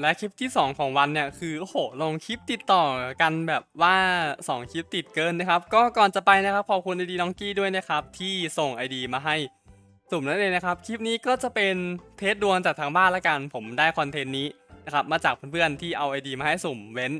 และคลิปที่ 2 ของวันเนี่ยคือโหลงคลิปติดต่อกันแบบว่า 2 คลิปติดเกินนะครับ ก็ก่อนจะไปนะครับขอบคุณไอดีน้องกี้ด้วยนะครับ ที่ส่ง ID มาให้สุ่มนั่นเองนะครับ คลิปนี้ก็จะเป็นเทสดวงจากทางบ้านละกัน ผมได้คอนเทนต์นี้นะครับมาจากเพื่อนๆที่เอา ID มาให้สุ่มเว้น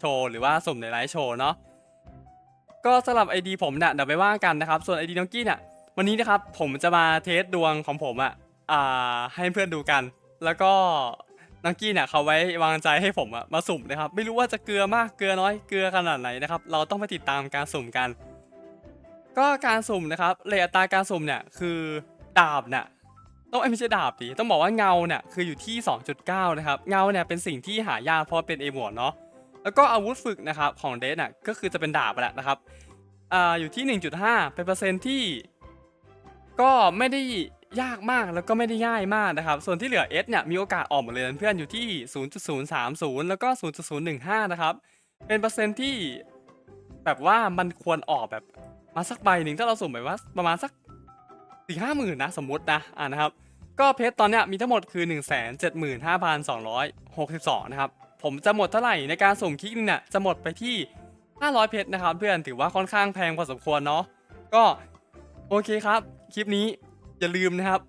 โชว์หรือว่าสุ่มในไลฟ์โชว์เนาะก็สำหรับ ID ผมเนี่ยเดี๋ยวไปว่ากันนะครับ ส่วน ID น้องกี้เนี่ยวันนี้นะครับผมจะมาเทสดวงของผมอะอ่าให้เพื่อนดูกัน แล้วก็ นังกี้เนี่ยเขาไว้วางใจให้ผมอะมาสุ่มนะครับ ไม่รู้ว่าจะเกลือมากเกลือน้อยเกลือขนาดไหนนะครับ เราต้องไปติดตามการสุ่มกัน ก็การสุ่มนะครับเรทอัตราการสุ่มเนี่ยคือดาบเนี่ยต้องเอ้ยไม่ใช่ดาบดิต้องบอกว่าเงาเนี่ยคืออยู่ที่ 2.9 นะครับ เงาเนี่ยเป็นสิ่งที่หายากเพราะเป็นเอหมวดเนาะแล้วก็อาวุธฝึกนะครับของเดสน่ะก็คือจะเป็นดาบแหละนะครับอ่าอยู่ที่ 1.5 เป็นเปอร์เซ็นต์ที่ ก็ไม่ได้ ยากมากแล้วก็ไม่ได้ง่ายมากนะครับ ส่วนที่เหลือ S เนี่ยมีโอกาสออกหมดเลยเพื่อนอยู่ที่ 0.030 แล้วก็ 0.015 นะครับ เป็นเปอร์เซ็นต์ที่แบบว่ามันควรออกแบบมาสักใบหนึ่งถ้าเราสุ่มแบบว่าประมาณสักสี่ห้าหมื่นนะสมมตินะอ่านะครับ ก็เพชรตอนเนี้ยมีทั้งหมดคือ 1 7 5 2 6 2 นะครับ ผมจะหมดเท่าไหร่ในการสุ่มคลิกนึงเนี่ยจะหมดไปที่ 500 เพชรนะครับ เพื่อนถือว่าค่อนข้างแพงพอสมควรเนาะก็โอเคครับ คลิปนี้ อย่าลืมนะครับ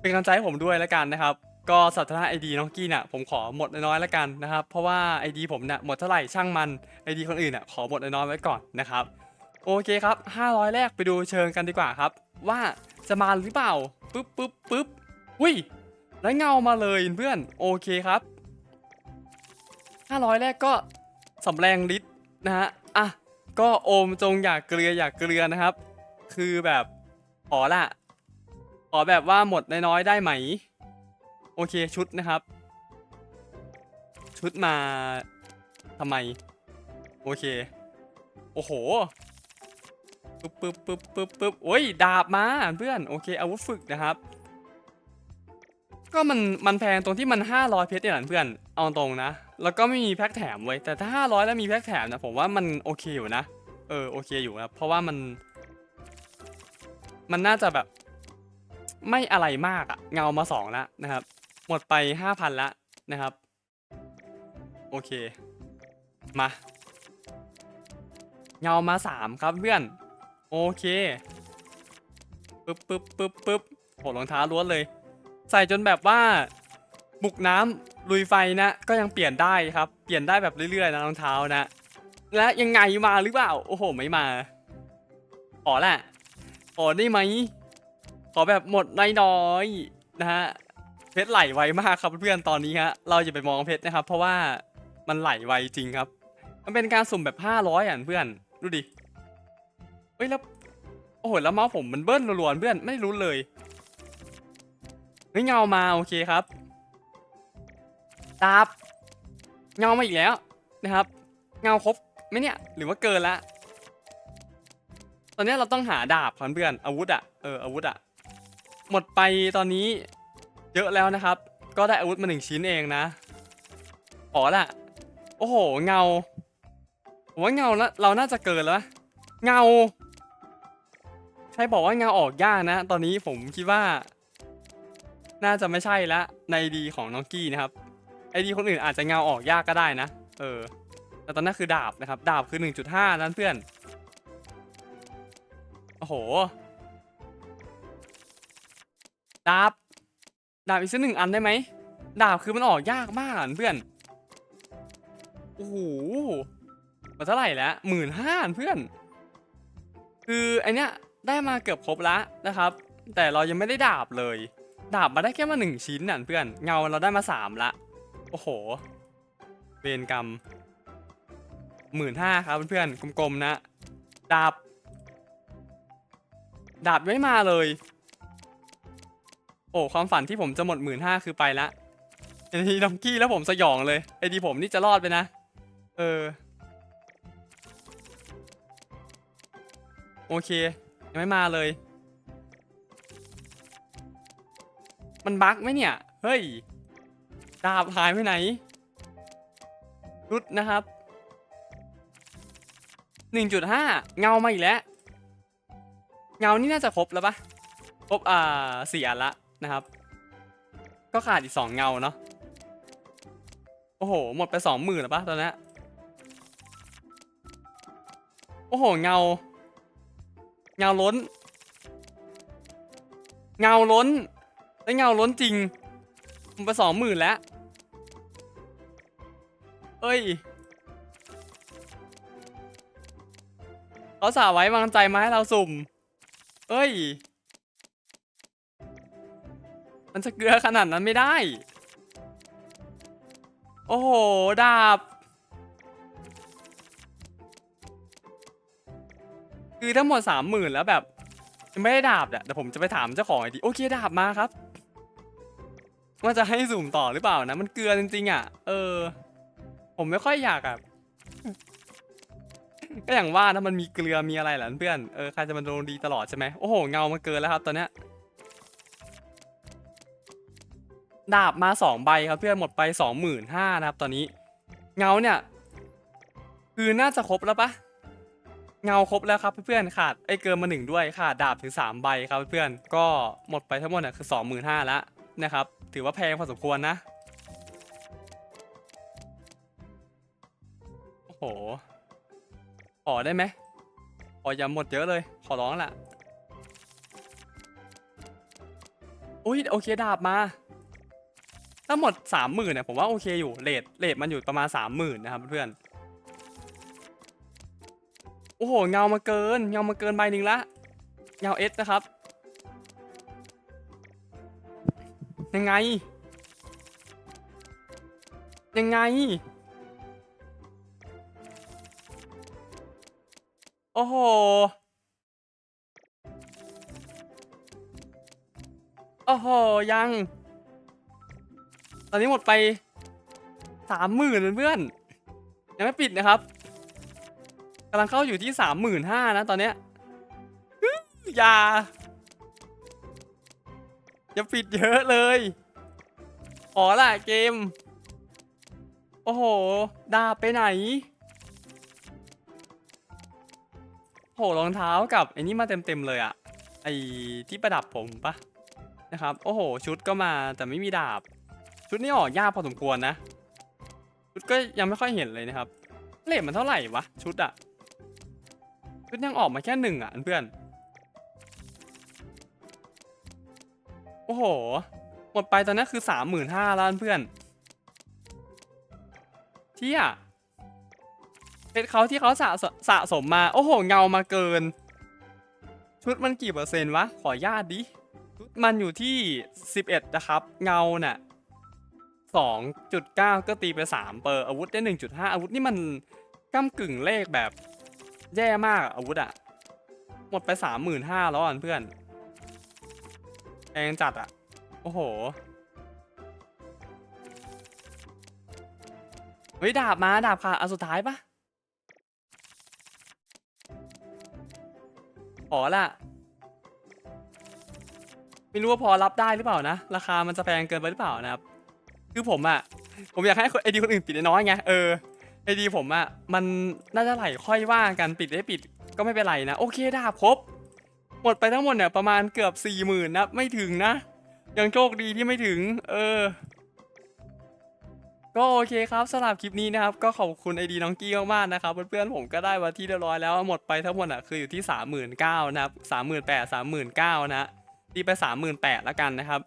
เป็นกำลังใจให้ผมด้วยแล้วกันนะครับ ก็สัตว์ไอดีน้องกี้เนี่ยผมขอหมดน้อยๆแล้วกันนะครับ เพราะว่าไอดีผมเนี่ยหมดเท่าไหร่ช่างมันไอดีคนอื่นเนี่ยขอหมดน้อยๆไว้ก่อนนะครับ โอเคครับ 500 แรกไปดูเชิงกันดีกว่าครับ ว่าจะมาหรือเปล่าปึ๊บปึ๊บปึ๊บอุ้ยแล้วเงามาเลยเพื่อนโอเคครับ500 แรกก็สำแรงฤทธิ์นะฮะอะก็โอมจงอยากเกลืออยากเกลือนะครับ คือแบบขอละ อแบบว่าหมดน้อยๆได้ไหม โอเคชุดนะครับ ชุดมาทำไม โอเค โอ้โหปึ๊บปึ๊บปึ๊บปึ๊บปึ๊บโอ้ยดาบมาเพื่อนโอเคอาวุธฝึกนะครับ ก็มันมันแพงตรงที่มัน500เพชรเนี่ยแหละเพื่อนเอาตรงนะ แล้วก็ไม่มีแพ็คแถมเว้ยแต่ถ้า500แล้วมีแพ็คแถมนะผมว่ามันโอเคอยู่นะเออโอเคอยู่ครับเพราะว่ามัน มันน่าจะแบบ ไม่อะไรมากอะเงามาสองแล้วนะครับ หมดไป5,000ละนะครับ โอเค มา เงามา3ครับเพื่อน โอเคปึ๊บปึ๊บปึ๊บปึ๊บโหรองเท้าล้วนเลย ใส่จนแบบว่าบุกน้ำลุยไฟนะก็ยังเปลี่ยนได้ครับ เปลี่ยนได้แบบเรื่อยๆนะรองเท้านะ และยังไงมาหรือเปล่า โอ้โห ไม่มาขอแหละขอได้ไหม ขอแบบหมดน้อยๆนะฮะเพชรไหลไวมากครับเพื่อนๆตอนนี้ฮะเราอย่าไปมองเพชรนะครับ เพราะว่ามันไหลไวจริงครับ มันเป็นการสุ่มแบบ500อะเพื่อนดูดิเฮ้ยแล้วโอ้โหแล้วเมาส์ผมมันเบิ้ลรัวๆเพื่อนไม่รู้เลยเฮ้ยเงามาโอเคครับดาบเงามาอีกแล้วนะครับ เงาครบไหมเนี่ยหรือว่าเกินละตอนนี้เราต้องหาดาบครับเพื่อนอาวุธอะเอออาวุธอะ หมดไปตอนนี้เยอะแล้วนะครับ ก็ได้อาวุธมาหนึ่งชิ้นเองนะขอละโอ้โหเงาผมว่าเงาละเราน่าจะเกินแล้วเงา ใช่บอกว่าเงาออกยากนะ ตอนนี้ผมคิดว่า น่าจะไม่ใช่ละในดีของน้องกี้นะครับไอดีคนอื่นอาจจะเงาออกยากก็ได้นะ เออ แต่ตอนนั้นคือดาบนะครับ ดาบคือ 1.5 นั้นเพื่อน โอ้โห ดาบ ดาบอีกสักหนึ่งอันได้ไหม ดาบคือมันออกยากมากอะเพื่อน โอ้โหมาเท่าไหร่แล้วหมื่นห้าเพื่อน คือไอเนี้ยได้มาเกือบครบละนะครับ แต่เรายังไม่ได้ดาบเลย ดาบมาได้แค่มาหนึ่งชิ้นน่ะเพื่อน เงาเราได้มาสามละ โอ้โห เวรกรรมหมื่นห้าครับเพื่อนๆกลมๆนะ ดาบ ดาบไม่มาเลย โอ้ความฝันที่ผมจะหมดหมื่นห้าคือไปละไอ้ทีดองกี้แล้วผมสยองเลยไอ้ดีผมนี่จะรอดไปนะ เออ โอเค ยังไม่มาเลย มันบั๊กไหมเนี่ย เฮ้ย ดาบหายไปไหนรุดนะครับ 1.5 เงามาอีกแล้ว เงานี่น่าจะครบแล้วปะครบอ่าสี่อันละ นะครับ ก็ขาดอีก2เงาเนาะโอ้โห หมดไปสองหมื่นแล้วปะตอนนี้โอ้โห เงา เงาล้น เงาล้นแล้วเงาล้นจริงมันไปสองหมื่นแล้ว เอ้ยเขาสาไว้วางใจมาให้เราสุ่ม เอ้ย มันจะเกลือขนาดนั้นไม่ได้ โอ้โห ดาบ คือทั้งหมดสามหมื่นแล้วแบบยังไม่ได้ดาบเนี่ยเดี๋ยวผมจะไปถามเจ้าของไอดีโอเคดาบมาครับว่าจะให้สุ่มต่อหรือเปล่านะ มันเกลือจริงๆอะ เออ ผมไม่ค่อยอยากอะก็อย่างว่านะมันมีเกลือมีอะไรแหละเพื่อน เออใครจะมาโดนดีตลอดใช่ไหมโอ้โห เงามาเกินแล้วครับตอนเนี้ย ดาบมาสองใบครับเพื่อนหมดไปสองหมื่นห้านะครับตอนนี้ เงาเนี่ย คือน่าจะครบแล้วปะเงาครบแล้วครับเพื่อนขาดไอ้เกินมาหนึ่งด้วยขาดดาบถึงสามใบครับเพื่อนก็หมดไปทั้งหมดเนี่ยคือสองหมื่นห้าแล้วนะครับ ถือว่าแพงพอสมควรนะโอ้โหขอได้ไหมขออย่าหมดเยอะเลย ขอร้องละอุ้ยโอเคดาบมา ถ้าหมดสามหมื่นเนี่ยผมว่าโอเคอยู่เลทเลทมันอยู่ประมาณสามหมื่นนะครับเพื่อนโอ้โหเงามาเกินเงามาเกินใบหนึ่งละเงาเอสนะครับ ยังไง ยังไง โอ้โหโอ้โหยัง ตอนนี้หมดไปสามหมื่นเพื่อนยังไม่ปิดนะครับกำลังเข้าอยู่ที่สามหมื่นห้านะตอนเนี้ยอย่าอย่าปิดเยอะเลยขอละเกม โอ้โห ดาบไปไหนโหรองเท้ากับไอ้นี่มาเต็มๆเลยอะไอ้ที่ประดับผมปะนะครับ โอ้โห ชุดก็มาแต่ไม่มีดาบ ชุดนี้ออกยากพอสมควรนะ ชุดก็ยังไม่ค่อยเห็นเลยนะครับ เลทมันเท่าไหร่วะ ชุดอะชุดยังออกมาแค่หนึ่งอะเพื่อน โอ้โห หมดไปตอนนี้คือสามหมื่นห้าล้านเพื่อนเที่ยเพชรเขาที่เขาสะสสะสมมา โอ้โห เงามาเกิน ชุดมันกี่เปอร์เซ็นต์วะ ขอญาตดิ ชุดมันอยู่ที่ 11 นะครับ เงาน่ะ 2.9 ก็ตีไป 3 เปอร์อาวุธได้ 1.5 อาวุธนี่มันก้ากึ่งเลขแบบแย่มากอาวุธอะหมดไป 35,000แล้วอะเพื่อนแพงจัดอะโอ้โหเฮ้ยดาบมาดาบค่ะอันสุดท้ายปะขอละไม่รู้ว่าพอรับได้หรือเปล่านะ ราคามันจะแพงเกินไปหรือเปล่านะครับ คือผมอะผมอยากให้ไอดีคนอื่นปิดน้อยไง เออ ไอดีผมอะมันน่าจะไหลค่อยว่ากันปิดได้ปิดก็ไม่เป็นไรนะ โอเคดาบครบ หมดไปทั้งหมดเนี่ยประมาณเกือบสี่หมื่นนะ ไม่ถึงนะ ยังโชคดีที่ไม่ถึง เออ ก็โอเคครับสำหรับคลิปนี้นะครับ ก็ขอบคุณไอดีน้องกี้มากๆนะครับ เพื่อนๆผมก็ได้มาที่เรียบร้อยแล้ว หมดไปทั้งหมดอะคืออยู่ที่3 9 0 0 0นเก้านะครับ3 8 0 0 0 3 9 0 0 0นเก้านะตีไป38,000แล้วกันนะครับ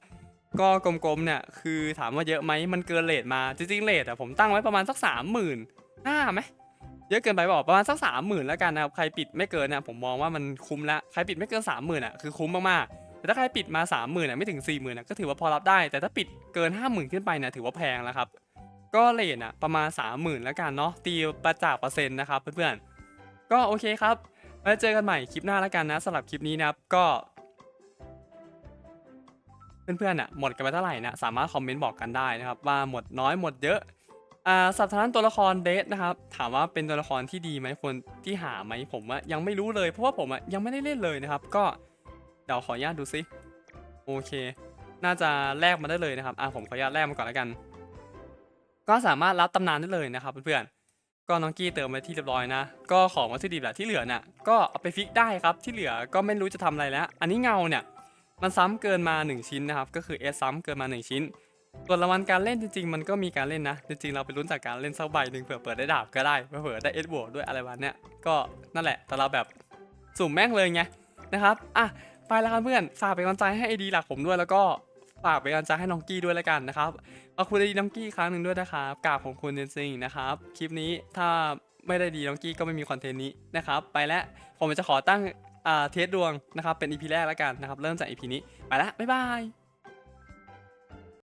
ก็กลมๆเนี่ยคือถามว่าเยอะไหมมันเกินเลทมาจริงๆเลทอะผมตั้งไว้ประมาณสัก30,000ห้าไหมเยอะเกินไปบอกประมาณสัก30,000แล้วกันนะครับใครปิดไม่เกินนะผมมองว่ามันคุ้มละใครปิดไม่เกิน30,000อะคือคุ้มมากๆแต่ถ้าใครปิดมา30,000อะไม่ถึง40,000อะก็ถือว่าพอรับได้ แต่ถ้าปิดเกิน50,000ขึ้นไปเนี่ยถือว่าแพงแล้วครับก็เลทอะประมาณ30,000แล้วกันเนาะตีประจากเปอร์เซ็นต์นะครับเพื่อนๆก็โอเคครับไว้เจอกันใหม่คลิปหน้าแล้วกันนะสำหรับคลิปนี้นะครับก็ เพื่อนๆอะหมดกันไปเท่าไหร่นะสามารถคอมเมนต์บอกกันได้นะครับว่าหมดน้อยหมดเยอะอ่าสับทางตัวละครเดทนะครับถามว่าเป็นตัวละครที่ดีไหมคนที่หาไหมผมอะยังไม่รู้เลยเพราะว่าผมอะยังไม่ได้เล่นเลยนะครับ ก็เดี๋ยวขออนุญาตดูซิโอเค น่าจะแลกมาได้เลยนะครับอ่าผมขออนุญาตแลกมาก่อนแล้วกัน ก็สามารถรับตำนานได้เลยนะครับเพื่อนๆก็น้องกี้เติมไปที่เรียบร้อยนะ ก็ของวัตถุดิบแหละที่เหลือน่ะก็เอาไปฟิกได้ครับที่เหลือก็ไม่รู้จะทำอะไรแล้ว อันนี้เงาเนี่ย มันซ้ำเกินมา 1 ชิ้นนะครับ ก็คือ S ซ้ำเกินมา 1 ชิ้น ส่วนรางวัลการเล่นจริงๆ มันก็มีการเล่นนะ จริงๆ เราไปลุ้นจากการเล่นสักใบหนึ่งเผื่อเปิดได้ดาบก็ได้ เผื่อได้เอสบวกด้วยอะไรวันเนี้ย ก็นั่นแหละ แต่เราแบบสุ่มแม่งเลยไงนะครับ อะ ไปแล้วครับเพื่อน ฝากเป็นกำลังใจให้ไอดีหลักผมด้วย แล้วก็ฝากเป็นกำลังใจให้น้องกี้ด้วยแล้วกันนะครับขอบคุณไอดีน้องกี้ครั้งหนึ่งด้วยนะครับกราบของคุณจริงๆนะครับ คลิปนี้ถ้าไม่ได้ดีน้องกี้ก็ไม่มีคอนเทนต์นี้นะครับ ไปแล้วผมจะขอตั้ง เทสดวงนะครับเป็น EP แรกแล้วกันนะครับ เริ่มจาก EP นี้ ไปละบ๊ายบาย